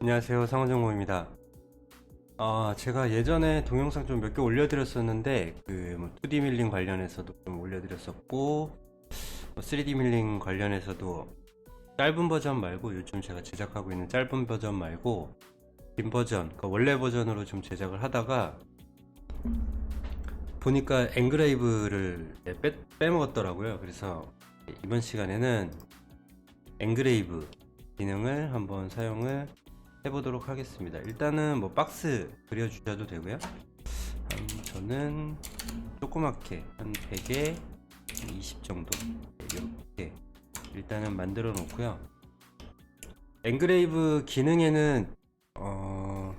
안녕하세요 상원정보입니다. 아 제가 예전에 동영상 좀 몇 개 올려드렸었는데 그뭐 2D 밀링 관련해서도 좀 올려드렸었고 뭐 3D 밀링 관련해서도 짧은 버전 말고 요즘 제가 제작하고 있는 짧은 버전 말고 긴 버전 그러니까 원래 버전으로 좀 제작을 하다가 보니까 앵그레이브를 빼, 빼먹었더라고요. 그래서 이번 시간에는 앵그레이브 기능을 한번 사용을 해보도록 하겠습니다. 일단은 뭐 박스 그려주셔도 되고요. 한 저는 조그맣게 한 100에 20 정도 이렇게 일단은 만들어 놓고요. 앵그레이브 기능에는 어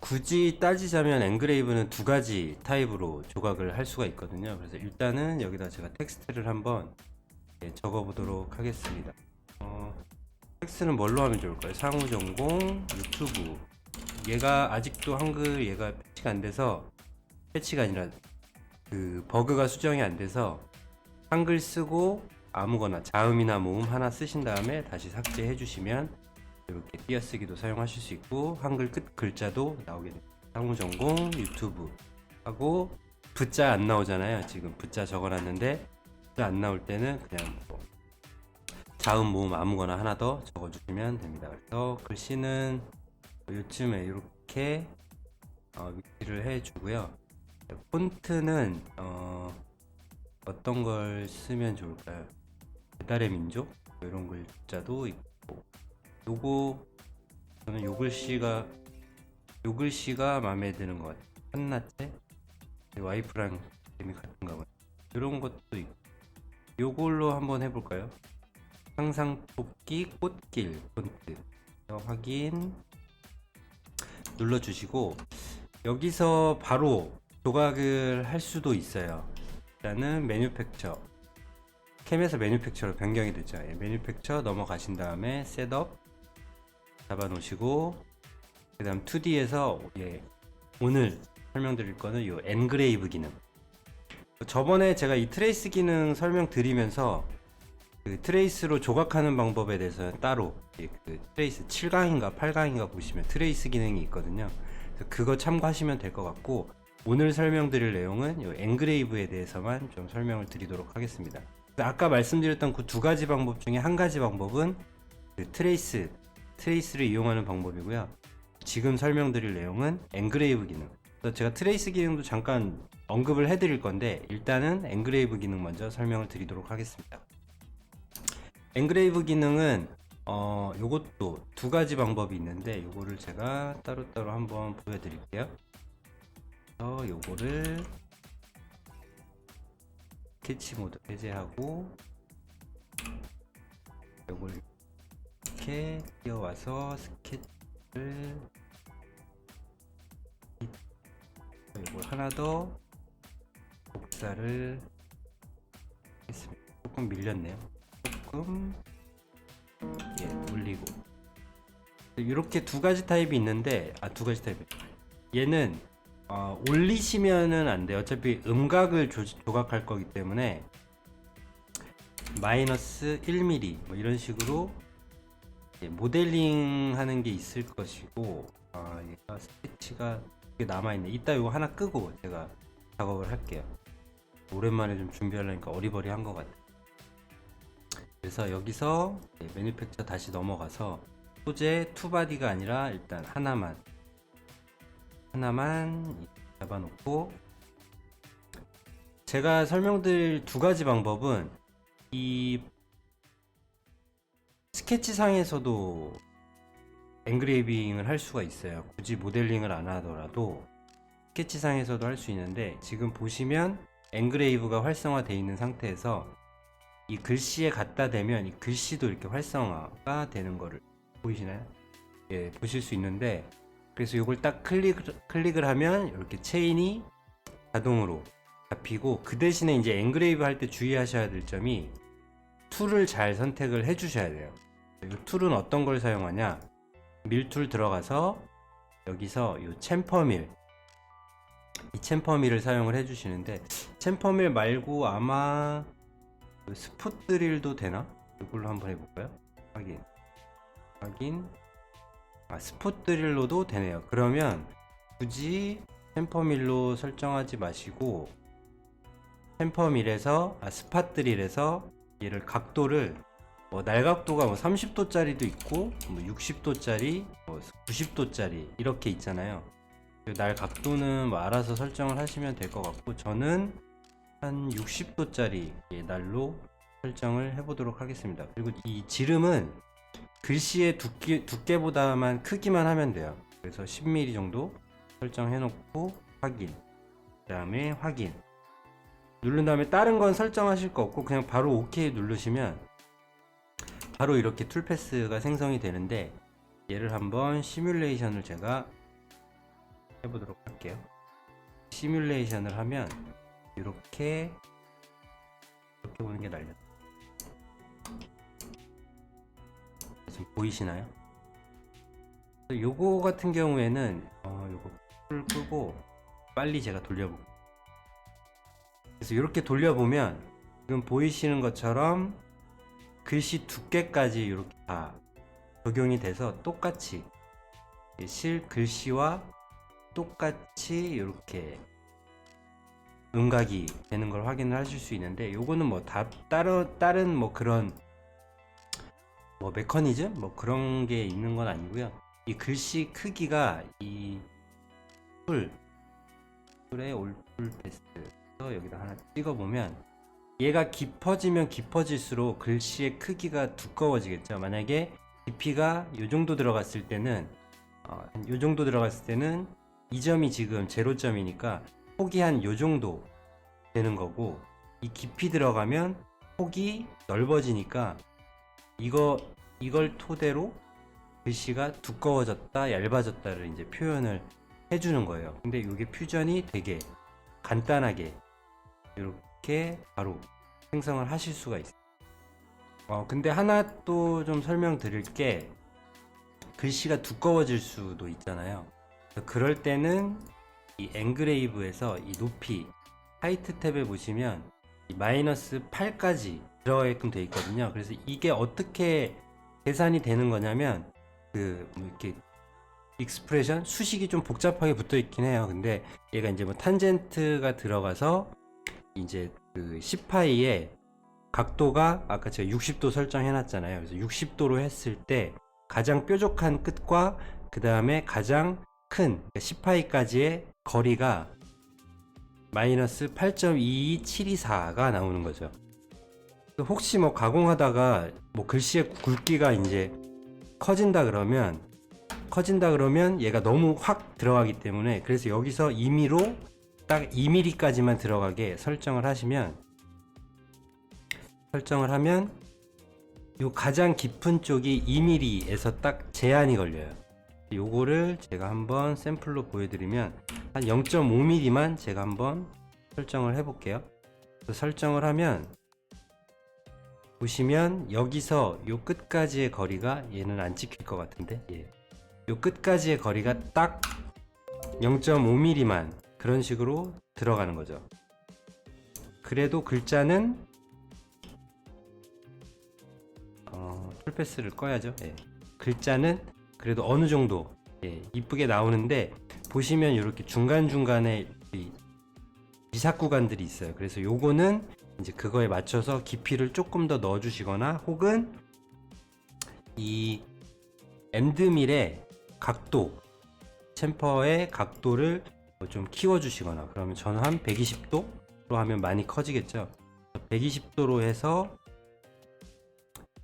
굳이 따지자면 앵그레이브는 두 가지 타입으로 조각을 할 수가 있거든요. 그래서 일단은 여기다 제가 텍스트를 한번 예, 적어 보도록 하겠습니다. 어, 텍스트는 뭘로 하면 좋을까요? 상호 전공, 유튜브. 얘가 아직도 한글 얘가 패치가 안 돼서 패치가 아니라 그 버그가 수정이 안 돼서 한글 쓰고 아무거나 자음이나 모음 하나 쓰신 다음에 다시 삭제해 주시면 이렇게 띄어쓰기도 사용하실 수 있고 한글 끝 글자도 나오게 됩니다. 상호 전공, 유튜브 하고 붙자 안 나오잖아요. 지금 붙자 적어놨는데 붙자 안 나올 때는 그냥 뭐 자음 모음 아무거나 하나 더 적어주시면 됩니다. 그래서 글씨는 요즘에 이렇게 어, 위치를 해주고요. 폰트는 어, 어떤 걸 쓰면 좋을까요? 배달의 민족 이런 글자도 있고 요거 저는 요 글씨가 요 글씨가 마음에 드는 것 같아요. 한나체 와이프랑 재미 같은가 봐요. 이런 것도 있고 요걸로 한번 해볼까요? 항상 뽑기 꽃길 폰트 어, 확인. 눌러주시고 여기서 바로 조각을 할 수도 있어요. 일단은 매뉴팩처. 캠에서 매뉴팩처로 변경이 되죠. 예, 매뉴팩처 넘어가신 다음에 셋업 잡아 놓으시고 그 다음 2D에서 예, 오늘 설명드릴 거는 이 엔그레이브 기능. 저번에 제가 이 트레이스 기능 설명드리면서 그 트레이스로 조각하는 방법에 대해서는 따로 예, 그 트레이스 7강인가 8강인가 보시면 트레이스 기능이 있거든요. 그거 참고하시면 될 것 같고 오늘 설명드릴 내용은 이 엔그레이브에 대해서만 좀 설명을 드리도록 하겠습니다. 아까 말씀드렸던 그 두 가지 방법 중에 한 가지 방법은 그 트레이스 트레이스를 이용하는 방법이고요. 지금 설명드릴 내용은 엔그레이브 기능. 그래서 제가 트레이스 기능도 잠깐 언급을 해드릴 건데 일단은 엔그레이브 기능 먼저 설명을 드리도록 하겠습니다. 엔그레이브 기능은 어 요것도 두 가지 방법이 있는데 요거를 제가 따로따로 한번 보여드릴게요. 그래서 요거를 스케치 모드 해제하고 요걸 이렇게 띄워와서 스케치를 요걸 하나 더 복사를 했습니다. 조금 밀렸네요. 조금 예 올리고. 이렇게 두 가지 타입이 있는데 아 두 가지 타입 얘는 어, 올리시면은 안 돼요. 어차피 음각을 조, 조각할 거기 때문에 마이너스 1mm 뭐 이런 식으로 예, 모델링 하는 게 있을 것이고 아 얘가 스케치가 남아있네. 이따 이거 하나 끄고 제가 작업을 할게요. 오랜만에 좀 준비하려니까 어리버리 한 것 같아요 그래서 여기서 네, 매니팩처 다시 넘어가서 소재 투바디가 아니라 일단 하나만 하나만 잡아놓고 제가 설명드릴 두 가지 방법은 이 스케치상에서도 엔그레이빙을 할 수가 있어요. 굳이 모델링을 안 하더라도 스케치상에서도 할 수 있는데 지금 보시면 엔그레이브가 활성화되어 있는 상태에서 이 글씨에 갖다 대면 이 글씨도 이렇게 활성화가 되는 거를 보이시나요? 예, 보실 수 있는데 그래서 이걸 딱 클릭, 클릭을 하면 이렇게 체인이 자동으로 잡히고 그 대신에 이제 엔그레이브 할 때 주의하셔야 될 점이 툴을 잘 선택을 해 주셔야 돼요. 이 툴은 어떤 걸 사용하냐? 밀툴 들어가서 여기서 이 챔퍼밀 이 챔퍼밀을 사용을 해 주시는데 챔퍼밀 말고 아마 그 스풋 드릴도 되나? 이걸로 한번 해볼까요? 확인 확인 아, 스포 드릴로도 되네요. 그러면 굳이 템퍼밀로 설정하지 마시고 템퍼밀에서 아, 스팟 드릴에서 얘를 각도를 뭐 날각도가 뭐 30도짜리도 있고 뭐 60도짜리, 뭐 90도짜리 이렇게 있잖아요. 그날 각도는 뭐 알아서 설정을 하시면 될 것 같고 저는 한 60도짜리 날로 설정을 해보도록 하겠습니다. 그리고 이 지름은 글씨의 두께, 두께보다만 크기만 하면 돼요. 그래서 10mm 정도 설정해 놓고 확인. 그 다음에 확인. 누른 다음에 다른 건 설정하실 거 없고 그냥 바로 OK 누르시면 바로 이렇게 툴패스가 생성이 되는데 얘를 한번 시뮬레이션을 제가 해보도록 할게요. 시뮬레이션을 하면 이렇게 이렇게 보는 게 날려. 지금 보이시나요? 요거 같은 경우에는 어 요거 풀 끄고 빨리 제가 돌려볼게요. 그래서 이렇게 돌려보면 지금 보이시는 것처럼 글씨 두께까지 이렇게 다 적용이 돼서 똑같이 실 글씨와 똑같이 이렇게 음각이 되는 걸 확인을 하실 수 있는데 요거는 뭐다 다른 다른 뭐 그런 뭐 메커니즘 뭐 그런 게 있는 건 아니고요. 이 글씨 크기가 이 풀, 풀의 올풀 패스에서 여기다 하나 찍어 보면 얘가 깊어지면 깊어질수록 글씨의 크기가 두꺼워지겠죠. 만약에 깊이가 이 정도 들어갔을 때는 어, 이 정도 들어갔을 때는 이 점이 지금 제로점이니까 폭이 한 요 정도 되는 거고 이 깊이 들어가면 폭이 넓어지니까 이거 이걸 토대로 글씨가 두꺼워졌다 얇아졌다를 이제 표현을 해주는 거예요. 근데 이게 퓨전이 되게 간단하게 이렇게 바로 생성을 하실 수가 있어요. 어, 근데 하나 또 좀 설명드릴 게 글씨가 두꺼워질 수도 있잖아요. 그럴 때는 이 앵그레이브에서 이 높이 하이트 탭에 보시면 이 마이너스 8까지 들어가게끔 되어 있거든요. 그래서 이게 어떻게 계산이 되는 거냐면 그뭐 이렇게 익스프레션 수식이 좀 복잡하게 붙어 있긴 해요. 근데 얘가 이제 뭐 탄젠트가 들어가서 이제 그 10파이의 각도가 아까 제가 60도 설정해 놨잖아요. 그래서 60도로 했을 때 가장 뾰족한 끝과 그 다음에 가장 큰 10파이까지의 거리가 마이너스 8.22724가 나오는 거죠. 혹시 뭐 가공하다가 뭐 글씨의 굵기가 이제 커진다 그러면 커진다 그러면 얘가 너무 확 들어가기 때문에 그래서 여기서 임의로 딱 2mm까지만 들어가게 설정을 하시면 설정을 하면 요 가장 깊은 쪽이 2mm에서 딱 제한이 걸려요. 요거를 제가 한번 샘플로 보여드리면 한 0.5mm만 제가 한번 설정을 해 볼게요. 그래서 설정을 하면 보시면 여기서 요 끝까지의 거리가 얘는 안 찍힐 것 같은데 예. 요 끝까지의 거리가 딱 0.5mm만 그런 식으로 들어가는 거죠. 그래도 글자는 어, 풀패스를 꺼야죠. 예. 글자는 그래도 어느 정도 예, 이쁘게 나오는데 보시면 이렇게 중간 중간에 미삭 구간들이 있어요. 그래서 요거는 이제 그거에 맞춰서 깊이를 조금 더 넣어 주시거나 혹은 이 엔드밀의 각도 챔퍼의 각도를 뭐좀 키워 주시거나 그러면 저는 한 120도로 하면 많이 커지겠죠 120도로 해서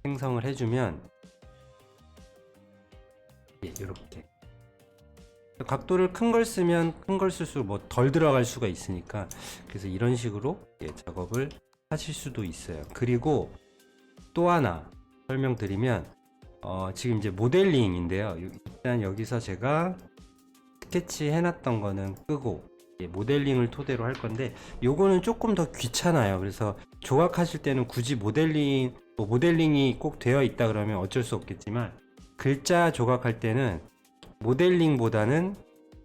생성을 해주면 예, 이렇게. 각도를 큰 걸 쓰면 큰 걸 쓸수록 뭐 덜 들어갈 수가 있으니까 그래서 이런 식으로 예, 작업을 하실 수도 있어요. 그리고 또 하나 설명드리면 어, 지금 이제 모델링인데요. 일단 여기서 제가 스케치 해놨던 거는 끄고 예, 모델링을 토대로 할 건데 요거는 조금 더 귀찮아요. 그래서 조각하실 때는 굳이 모델링 뭐 모델링이 꼭 되어 있다 그러면 어쩔 수 없겠지만 글자 조각할 때는 모델링보다는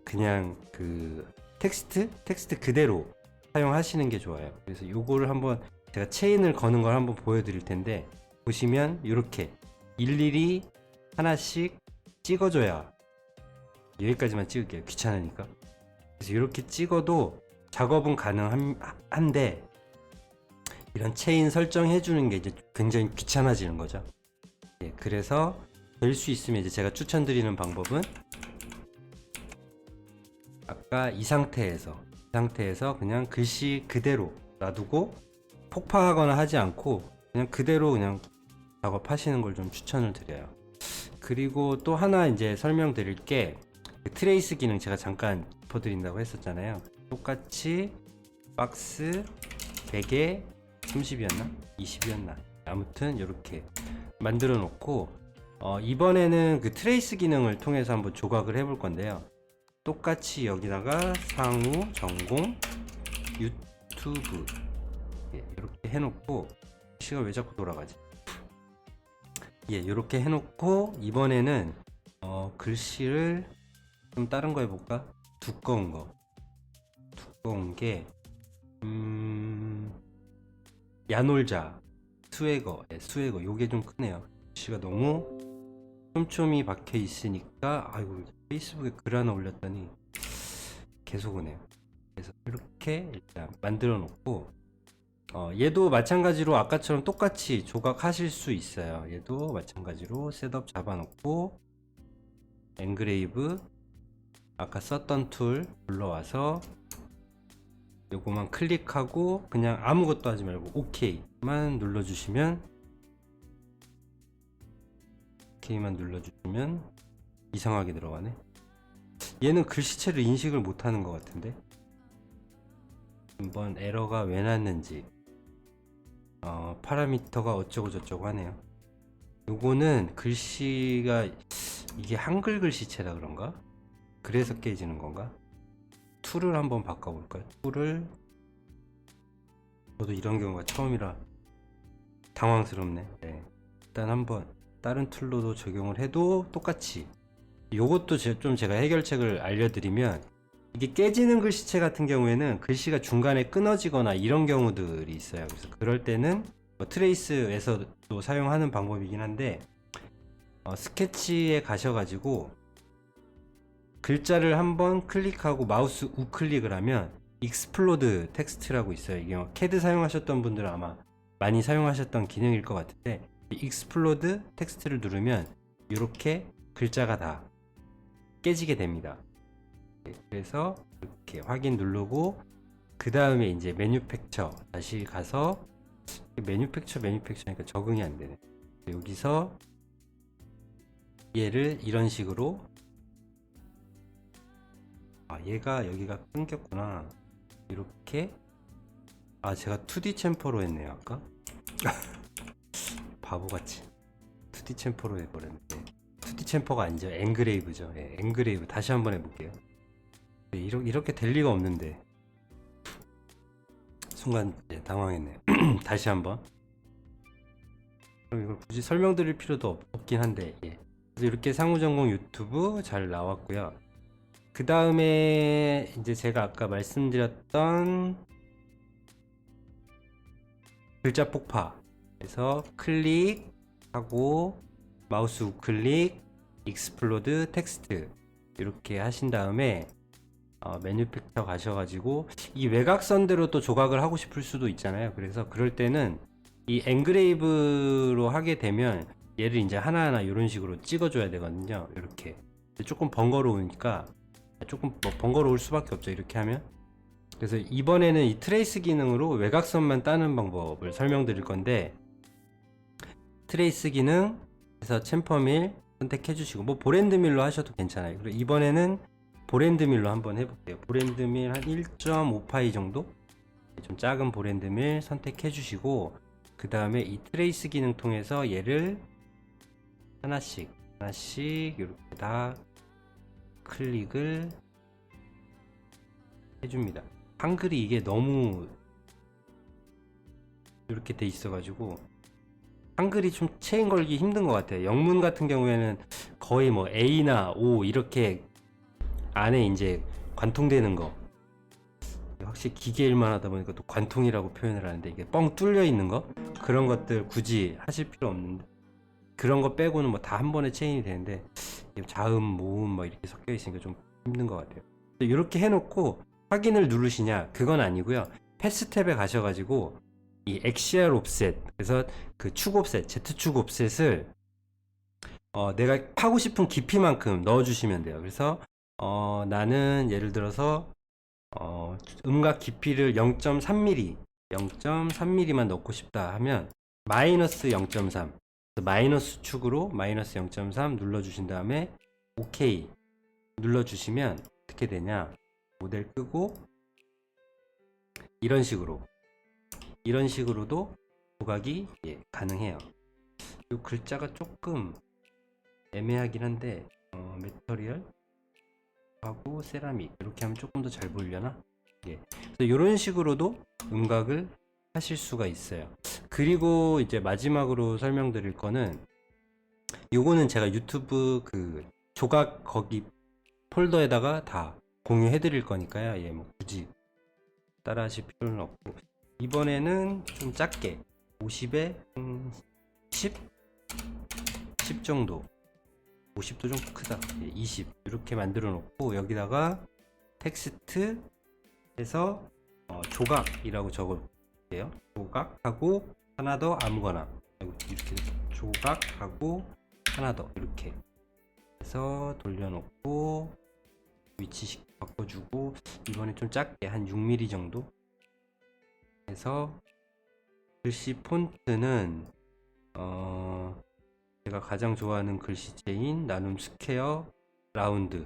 그냥 그 텍스트 텍스트 그대로 사용하시는 게 좋아요 그래서 요거를 한번 제가 체인을 거는 걸 한번 보여드릴 텐데 보시면 이렇게 일일이 하나씩 찍어줘야 여기까지만 찍을게요. 귀찮으니까. 그래서 이렇게 찍어도 작업은 가능한데 이런 체인 설정해 주는 게 이제 굉장히 귀찮아지는 거죠. 예, 그래서 될 수 있으면 이제 제가 추천드리는 방법은 아까 이 상태에서 이 상태에서 그냥 글씨 그대로 놔두고 폭파하거나 하지 않고 그냥 그대로 그냥 작업하시는 걸 좀 추천을 드려요. 그리고 또 하나 이제 설명드릴 게그 트레이스 기능 제가 잠깐 짚어드린다고 했었잖아요. 똑같이 박스 100에 30이었나? 20이었나? 아무튼 이렇게 만들어 놓고 어, 이번에는 그 트레이스 기능을 통해서 한번 조각을 해볼 건데요. 똑같이 여기다가 상우 전공 유튜브 예, 이렇게 해놓고 시가 왜 자꾸 돌아가지? 예, 이렇게 해놓고 이번에는 어, 글씨를 좀 다른 거 해볼까? 두꺼운 거. 두꺼운 게, 음, 야놀자, 스웨거, 예, 스웨거. 요게 좀 크네요. 글씨가 너무 촘촘히 박혀 있으니까, 아이고, 페이스북에 글 하나 올렸더니 계속 오네요. 그래서 이렇게 일단 만들어 놓고, 어, 얘도 마찬가지로 아까처럼 똑같이 조각하실 수 있어요. 얘도 마찬가지로 셋업 잡아놓고, 엔그레이브 아까 썼던 툴 불러와서 요거만 클릭하고 그냥 아무것도 하지 말고 OK만 눌러주시면 OK만 눌러주시면 이상하게 들어가네 얘는 글씨체를 인식을 못하는 것 같은데 한번 에러가 왜 났는지 어, 파라미터가 어쩌고 저쩌고 하네요 요거는 글씨가 이게 한글 글씨체라 그런가? 그래서 깨지는 건가? 툴을 한번 바꿔볼까요? 툴을 저도 이런 경우가 처음이라 당황스럽네. 네. 일단 한번 다른 툴로도 적용을 해도 똑같이 요것도 제- 좀 제가 해결책을 알려드리면 이게 깨지는 글씨체 같은 경우에는 글씨가 중간에 끊어지거나 이런 경우들이 있어요. 그래서 그럴 때는 뭐 트레이스에서도 사용하는 방법이긴 한데 어, 스케치에 가셔가지고 글자를 한번 클릭하고 마우스 우클릭을 하면 익스플로드 텍스트라고 있어요. 이게 뭐 캐드 사용하셨던 분들은 아마 많이 사용하셨던 기능일 것 같은데 익스플로드 텍스트를 누르면 이렇게 글자가 다 깨지게 됩니다. 네, 그래서 이렇게 확인 누르고 그 다음에 이제 매뉴팩처 다시 가서 매뉴팩처 매뉴팩처니까 적응이 안 되네. 여기서 얘를 이런 식으로 아 얘가 여기가 끊겼구나 이렇게 아 제가 2D 챔퍼로 했네요 아까 바보같이 2D 챔퍼로 해버렸는데 2D 챔퍼가 아니죠. 앵그레이브죠. 예, 앵그레이브. 다시 한번 해볼게요. 네, 이렇게, 이렇게 될 리가 없는데. 순간 예, 당황했네요. 다시 한번. 그럼 이걸 굳이 설명드릴 필요도 없, 없긴 한데 예. 그래서 이렇게 상호전공 유튜브 잘 나왔고요. 그 다음에 이제 제가 아까 말씀드렸던 글자 폭파 그래서 클릭하고 마우스 우클릭 익스플로드 텍스트 이렇게 하신 다음에 어, 메뉴 팩터 가셔가지고 이 외곽선대로 또 조각을 하고 싶을 수도 있잖아요. 그래서 그럴 때는 이 엔그레이브로 하게 되면 얘를 이제 하나하나 이런 식으로 찍어줘야 되거든요. 이렇게. 조금 번거로우니까 조금 뭐 번거로울 수밖에 없죠 이렇게 하면. 그래서 이번에는 이 트레이스 기능으로 외곽선만 따는 방법을 설명드릴 건데 트레이스 기능에서 챔퍼밀 선택해 주시고 뭐 보랜드밀로 하셔도 괜찮아요. 그리고 이번에는 보랜드밀로 한번 해볼게요. 보랜드밀 한 1.5파이 정도? 좀 작은 보랜드밀 선택해 주시고 그 다음에 이 트레이스 기능 통해서 얘를 하나씩 하나씩 이렇게 다 클릭을 해줍니다. 한글이 이게 너무 이렇게 돼 있어 가지고 한글이 좀 체인 걸기 힘든 것 같아요. 영문 같은 경우에는 거의 뭐 A나 O 이렇게 안에 이제 관통되는 거 확실히 기계일만 하다 보니까 또 관통이라고 표현을 하는데 이게 뻥 뚫려 있는 거 그런 것들 굳이 하실 필요 없는데 그런 거 빼고는 뭐 다 한 번에 체인이 되는데 자음, 모음 뭐 이렇게 섞여 있으니까 좀 힘든 것 같아요. 이렇게 해놓고 확인을 누르시냐? 그건 아니고요. 패스 탭에 가셔가지고 이 XR 옵셋 그래서 그 축 옵셋, Z축 옵셋을 어, 내가 하고 싶은 깊이만큼 넣어 주시면 돼요. 그래서 어, 나는 예를 들어서 어, 음각 깊이를 0.3mm, 0.3mm만 넣고 싶다 하면 마이너스 0.3, 마이너스 축으로 마이너스 0.3 눌러 주신 다음에 OK 눌러 주시면 어떻게 되냐? 모델 끄고 이런 식으로 이런 식으로도 조각이 예, 가능해요. 이 글자가 조금 애매하긴 한데 어, 메터리얼 하고 세라믹 이렇게 하면 조금 더 잘 보이려나? 예. 이런 식으로도 음각을 하실 수가 있어요. 그리고 이제 마지막으로 설명드릴 거는 요거는 제가 유튜브 그 조각 거기 폴더에다가 다 공유해 드릴 거니까요. 예, 뭐 굳이 따라 하실 필요는 없고 이번에는 좀 작게. 50에 음, 10? 10 정도. 50도 좀 크다. 예, 20 이렇게 만들어 놓고 여기다가 텍스트 해서 어, 조각이라고 적어볼게요. 조각하고 하나 더 아무거나. 이렇게 조각하고 하나 더. 이렇게. 해서 돌려놓고 위치식 바꿔주고 이번에 좀 작게 한 6mm 정도 해서 글씨 폰트는 어 제가 가장 좋아하는 글씨체인 나눔 스퀘어 라운드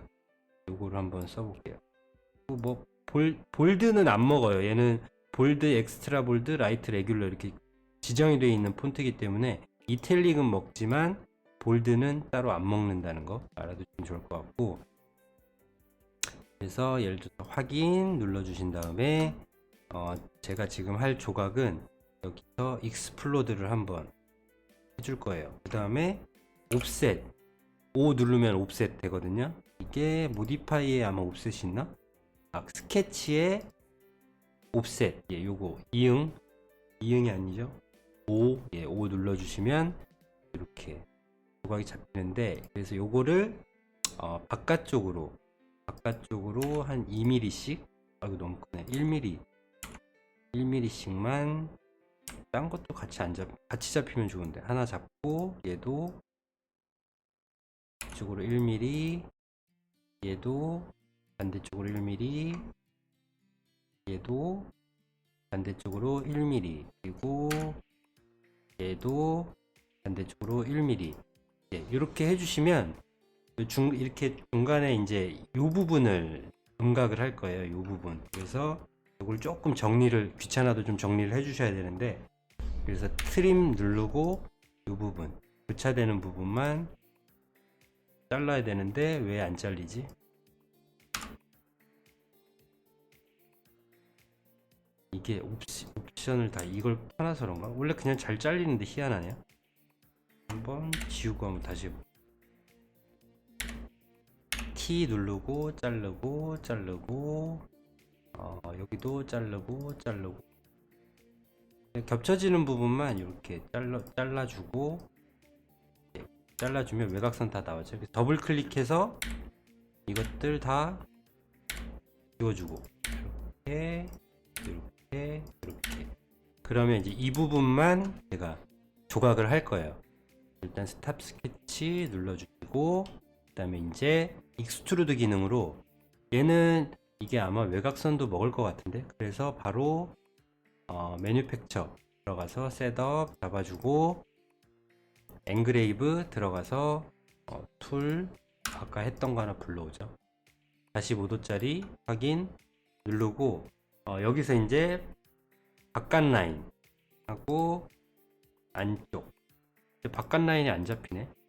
요거를 한번 써볼게요. 뭐 볼, 볼드는 안 먹어요. 얘는 볼드, 엑스트라 볼드, 라이트, 레귤러 이렇게 지정이 되어 있는 폰트이기 때문에 이탈릭은 먹지만 볼드는 따로 안 먹는다는 거 알아두시면 좋을 것 같고 그래서 예를 들어서 확인 눌러주신 다음에 어, 제가 지금 할 조각은 여기서 익스플로드를 한번 해줄 거예요. 그 다음에 옵셋 5 누르면 옵셋 되거든요. 이게 모디파이에 아마 옵셋이 있나? 아, 스케치에 옵셋. 예 요거. 이응. 이응이 아니죠? 5 예, 5 눌러주시면 이렇게 조각이 잡히는데 그래서 요거를 어, 바깥쪽으로 바깥쪽으로 한 2mm씩? 아 이거 너무 크네. 1mm 1mm씩만 딴 것도 같이 안 잡, 같이 잡히면 좋은데. 하나 잡고 얘도 이쪽으로 1mm 얘도 반대쪽으로 1mm 얘도 반대쪽으로 1mm 그리고 얘도 반대쪽으로 1mm 예, 이렇게 해주시면 중, 이렇게 중간에 이제 이 부분을 음각을 할 거예요 이 부분. 그래서 이걸 조금 정리를 귀찮아도 좀 정리를 해 주셔야 되는데 그래서 트림 누르고 이 부분 교차되는 부분만 잘라야 되는데 왜 안 잘리지? 이게 옵시, 옵션을 다 이걸 켜놔서 그런가? 원래 그냥 잘 잘리는데 희한하네요 한번 지우고 한번 다시 해볼게요 T 누르고 자르고 자르고 어, 여기도 자르고 자르고. 겹쳐지는 부분만 이렇게 잘라, 잘라주고 예, 잘라주면 외곽선 다 그래서 더블 클릭해서 이것들 다 지워주고. 이렇게 이렇게 이렇게. 그러면 이제 이 부분만 제가 조각을 할 거예요. 일단 스탑 스케치 눌러주시고 그 다음에 이제 익스트루드 기능으로 얘는 이게 아마 외곽선도 먹을 것 같은데? 그래서 바로 어, 매뉴팩처 들어가서 셋업 잡아주고 앵그레이브 들어가서 어, 툴 아까 했던 거 하나 불러오죠. 45도짜리 확인 누르고 어, 여기서 이제 바깥 라인 하고 안쪽. 바깥 라인이 안 잡히네. 음,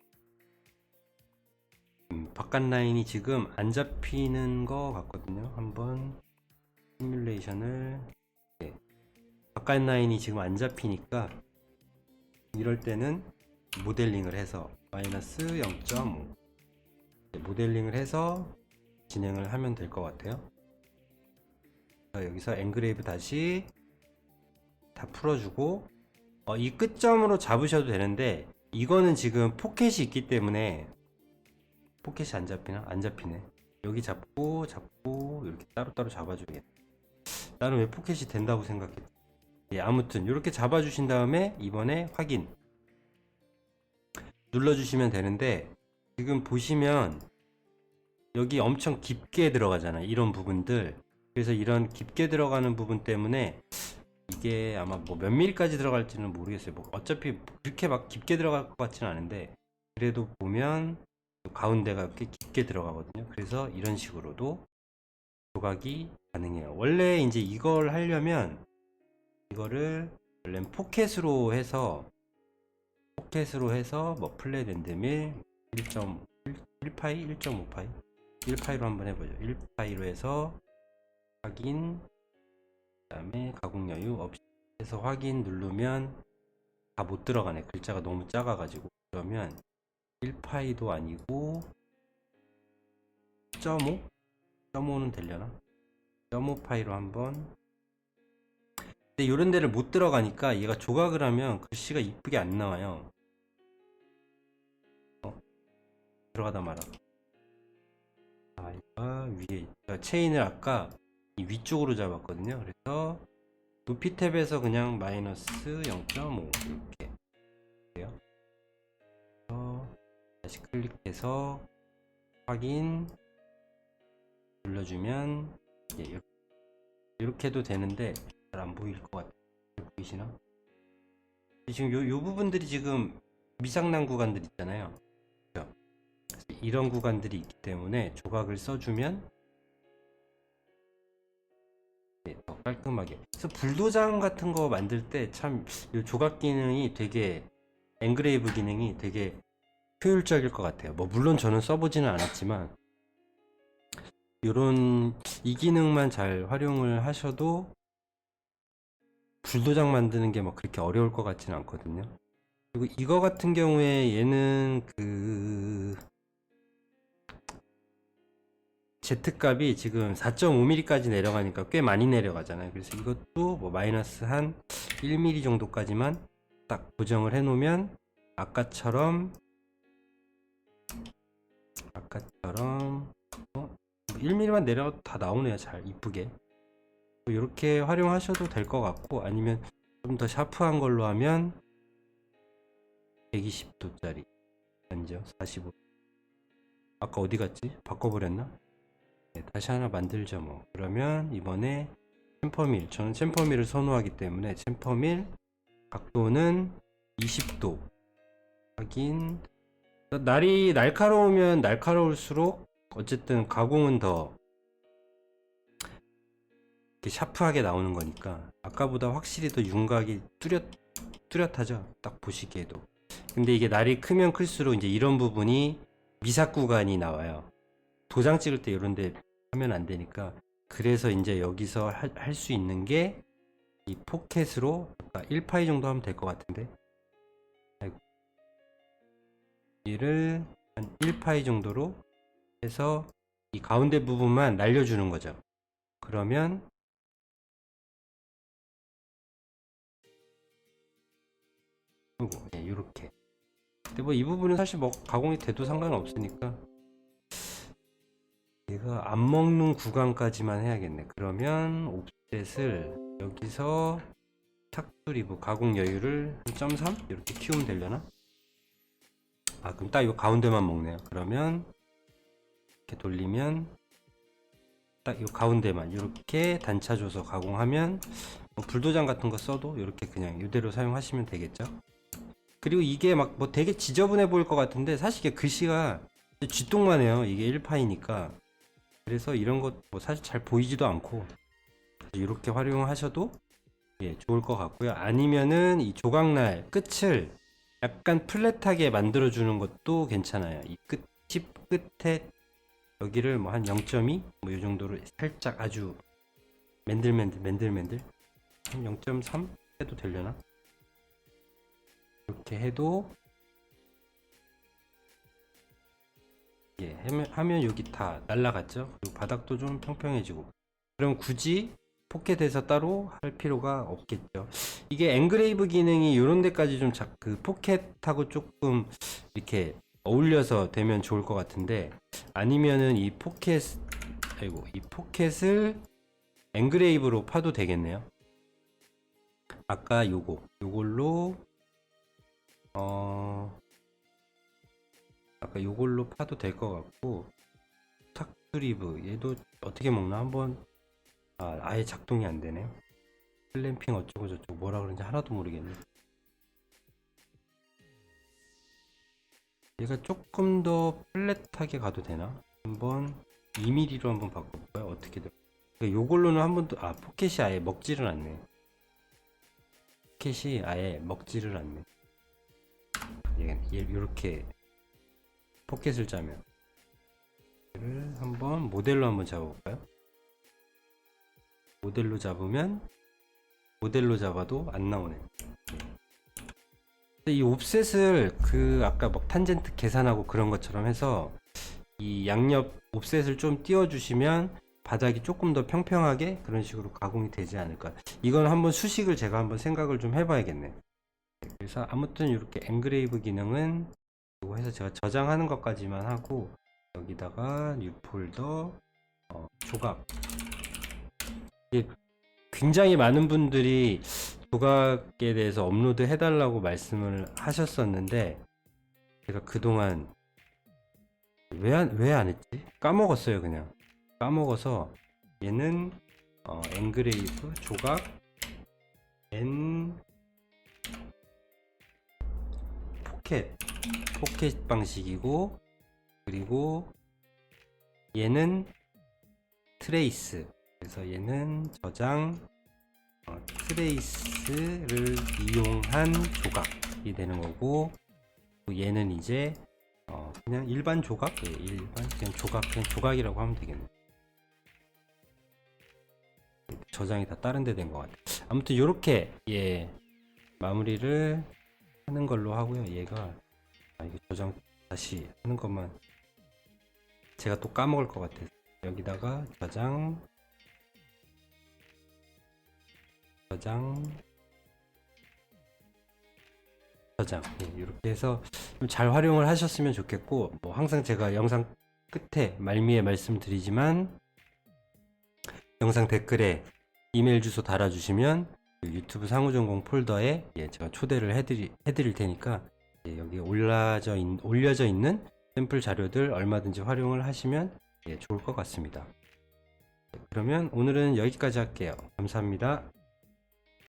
바깥 라인이 지금 안 잡히는 거 같거든요. 한번 시뮬레이션을 네. 바깥 라인이 지금 안 잡히니까 이럴 때는 모델링을 해서 마이너스 0.5 네, 모델링을 해서 진행을 하면 될 것 같아요. 자, 여기서 앵그레이브 다시 다 풀어주고 어, 이 끝점으로 잡으셔도 되는데 이거는 지금 포켓이 있기 때문에 포켓이 안 잡히나? 안 잡히네. 여기 잡고 잡고 이렇게 따로따로 잡아줘야겠다. 나는 왜 포켓이 된다고 생각했지? 예, 아무튼 이렇게 잡아주신 다음에 이번에 확인 눌러주시면 되는데 지금 보시면 여기 엄청 깊게 들어가잖아요. 이런 부분들. 그래서 이런 깊게 들어가는 부분 때문에 이게 아마 뭐몇 미리까지 들어갈지는 모르겠어요. 뭐 어차피 그렇게 막 깊게 들어갈 것 같지는 않은데 그래도 보면 가운데가 꽤 깊게 들어가거든요. 그래서 이런 식으로도 조각이 가능해요. 원래 이제 이걸 하려면 이거를 원래는 포켓으로 해서 포켓으로 해서 뭐 플랫 랜드밀 1.1파이 1.5파이 1파이로 한번 해보죠. 1파이로 해서 확인 그다음에 가공 여유 없이 해서 확인 누르면 다 못 들어가네. 글자가 너무 작아가지고 그러면 1파이도 아니고 0.5? 0.5는 되려나? 0.5파이로 한번 근데 이런 데를 못 들어가니까 얘가 조각을 하면 글씨가 이쁘게 안 나와요 어? 들어가다 말아 아 얘가 위에 그러니까 체인을 아까 이 위쪽으로 잡았거든요 그래서 높이 탭에서 그냥 마이너스 0.5 이렇게 돼요 그래서 다시 클릭해서 확인 눌러주면 예, 이렇게, 해도 되는데 잘 안 보일 것 같아요. 보이시나? 지금 요, 요 부분들이 지금 미상난 구간들 있잖아요. 그래서 이런 구간들이 있기 때문에 조각을 써주면 네, 더 깔끔하게. 그래서 불도장 같은 거 만들 때 참 조각 기능이 되게 엔그레이브 기능이 되게 효율적일 것 같아요. 뭐 물론 저는 써보지는 않았지만 이런 이 기능만 잘 활용을 하셔도 불도장 만드는 게막 그렇게 어려울 것 같지는 않거든요. 그리고 이거 같은 경우에 얘는 그 Z 값이 지금 4.5mm까지 내려가니까 꽤 많이 내려가잖아요. 그래서 이것도 뭐 마이너스 한 1mm 정도까지만 딱 고정을 해 놓으면 아까처럼 아까처럼 어? 1mm만 내려 다 나오네요. 잘 이쁘게. 이렇게 활용하셔도 될 것 같고 아니면 좀 더 샤프한 걸로 하면 120도짜리 아니죠 45 아까 어디 갔지 바꿔버렸나 네, 다시 하나 만들죠 뭐 그러면 이번에 챔퍼밀 저는 챔퍼밀을 선호하기 때문에 챔퍼밀 각도는 20도 확인 날이 날카로우면 날카로울수록 어쨌든 가공은 더 이렇게 샤프하게 나오는 거니까 아까보다 확실히 더 윤곽이 뚜렷 뚜렷하죠? 딱 보시기에도. 근데 이게 날이 크면 클수록 이제 이런 부분이 미삭 구간이 나와요. 도장 찍을 때 이런 데 하면 안 되니까 그래서 이제 여기서 할 수 있는 게 이 포켓으로 1파이 정도 하면 될 것 같은데 얘를 한 1파이 정도로 해서 이 가운데 부분만 날려주는 거죠. 그러면 이렇게. 근데 뭐 이 부분은 사실 뭐 가공이 돼도 상관없으니까 얘가 안 먹는 구간까지만 해야겠네. 그러면 옵셋을 여기서 탁투리브 가공 여유를 0.3 이렇게 키우면 되려나? 아 그럼 딱 이거 가운데만 먹네요 그러면 이렇게 돌리면 딱 이 가운데만 이렇게 단차 줘서 가공하면 뭐 불도장 같은 거 써도 이렇게 그냥 이대로 사용하시면 되겠죠 그리고 이게 막 뭐 되게 지저분해 보일 것 같은데 사실 이게 글씨가 쥐똥만 해요. 이게 1파이니까. 그래서 이런 것 뭐 사실 잘 보이지도 않고 이렇게 활용하셔도 예, 좋을 것 같고요. 아니면은 이 조각날 끝을 약간 플랫하게 만들어 주는 것도 괜찮아요. 이 끝, 칩 끝에 여기를 뭐 한 0.2 뭐 이 정도로 살짝 아주 맨들맨들 맨들맨들 한 0.3 해도 되려나? 이렇게 해도 예, 하면, 하면 여기 다 날라갔죠. 그리고 바닥도 좀 평평해지고. 그럼 굳이 포켓에서 따로 할 필요가 없겠죠. 이게 엔그레이브 기능이 이런 데까지 좀 그 포켓하고 조금 이렇게 어울려서 되면 좋을 것 같은데 아니면은 이 포켓 아이고 이 포켓을 엔그레이브로 파도 되겠네요. 아까 요거 요걸로 어 아까 요걸로 파도 될 것 같고 탁드리브 얘도 어떻게 먹나 한번 아 아예 작동이 안 되네요. 클램핑 어쩌고 저쩌고 뭐라 그런지 하나도 모르겠네. 얘가 조금 더 플랫하게 가도 되나? 한번 2mm로 한번 바꿔볼까요? 어떻게 돼? 그러니까 요걸로는 한 번도 아 포켓이 아예 먹지를 않네. 포켓이 아예 먹지를 않네. 얘, 얘 이렇게 포켓을 짜면 얘를 한번 모델로 한번 잡아볼까요? 모델로 잡으면 모델로 잡아도 안 나오네. 이 옵셋을 그 아까 막 탄젠트 계산하고 그런 것처럼 해서 이 양옆 옵셋을 좀 띄워주시면 바닥이 조금 더 평평하게 그런 식으로 가공이 되지 않을까. 이건 한번 수식을 제가 한번 생각을 좀 해봐야겠네. 네, 그래서 아무튼 이렇게 엔그레이브 기능은 이거 해서 제가 저장하는 것까지만 하고 여기다가 뉴 폴더 어, 조각 굉장히 많은 분들이 조각에 대해서 업로드 해달라고 말씀을 하셨었는데 제가 그동안 왜안 왜 안 했지? 까먹었어요 그냥 까먹어서 얘는 어, 엔그레이브 조각 엔 포켓 포켓 방식이고 그리고 얘는 트레이스 그래서 얘는 저장 어, 트레이스를 이용한 조각이 되는 거고 또 얘는 이제 어, 그냥 일반 조각? 예, 일반 그냥 조각 그냥 조각이라고 하면 되겠네 저장이 다 다른 데 된 것 같아 아무튼 요렇게 예 마무리를 하는 걸로 하고요. 얘가 아 이거 저장 다시 하는 것만 제가 또 까먹을 것 같아서 여기다가 저장 저장 저장 네, 이렇게 해서 좀 잘 활용을 하셨으면 좋겠고 뭐 항상 제가 영상 끝에 말미에 말씀드리지만 영상 댓글에 이메일 주소 달아주시면 그 유튜브 상호전공 폴더에 예, 제가 초대를 해드리, 해드릴 테니까 예, 여기 올라져 있, 올려져 있는 샘플 자료들 얼마든지 활용을 하시면 예, 좋을 것 같습니다. 네, 그러면 오늘은 여기까지 할게요. 감사합니다.